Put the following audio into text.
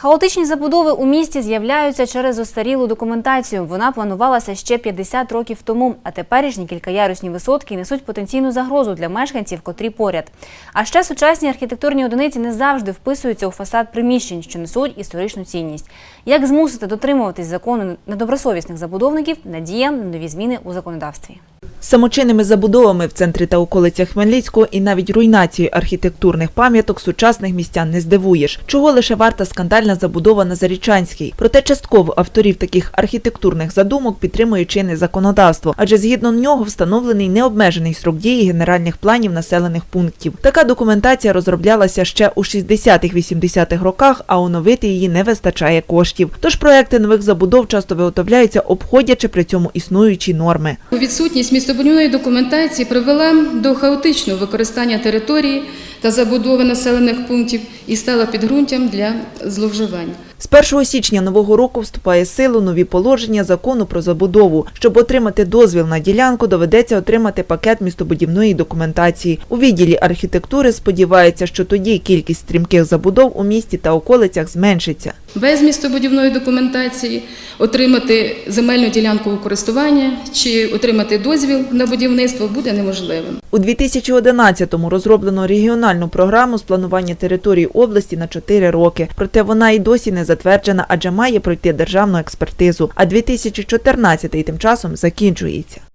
Хаотичні забудови у місті з'являються через застарілу документацію. Вона планувалася ще 50 років тому, а теперішні кількаярусні висотки несуть потенційну загрозу для мешканців, котрі поряд. А ще сучасні архітектурні одиниці не завжди вписуються у фасад приміщень, що несуть історичну цінність. Як змусити дотримуватись закону недобросовісних забудовників? Надія на нові зміни у законодавстві. Самочинними забудовами в центрі та околицях Хмельницького і навіть руйнацією архітектурних пам'яток сучасних містян не здивуєш. Чого лише варта скандальна забудова на Зарічанській. Проте частково авторів таких архітектурних задумок підтримує чинне законодавство, адже згідно нього встановлений необмежений срок дії генеральних планів населених пунктів. Така документація розроблялася ще у 60-80-х роках, а оновити її не вистачає коштів. Тож проекти нових забудов часто виготовляються, обходячи при цьому існуючі норми. Відсутність містобудівної документації привела до хаотичного використання території та забудови населених пунктів і стала підґрунтям для зловживань. З 1 січня нового року вступає в силу нові положення закону про забудову. Щоб отримати дозвіл на ділянку, доведеться отримати пакет містобудівної документації. У відділі архітектури сподіваються, що тоді кількість стрімких забудов у місті та околицях зменшиться. Без містобудівної документації отримати земельну ділянку у користування чи отримати дозвіл на будівництво буде неможливим. У 2011-му розроблено регіональну програму з планування території області на 4 роки. Проте вона і досі не затверджена, адже має пройти державну експертизу. А 2014 тим часом закінчується.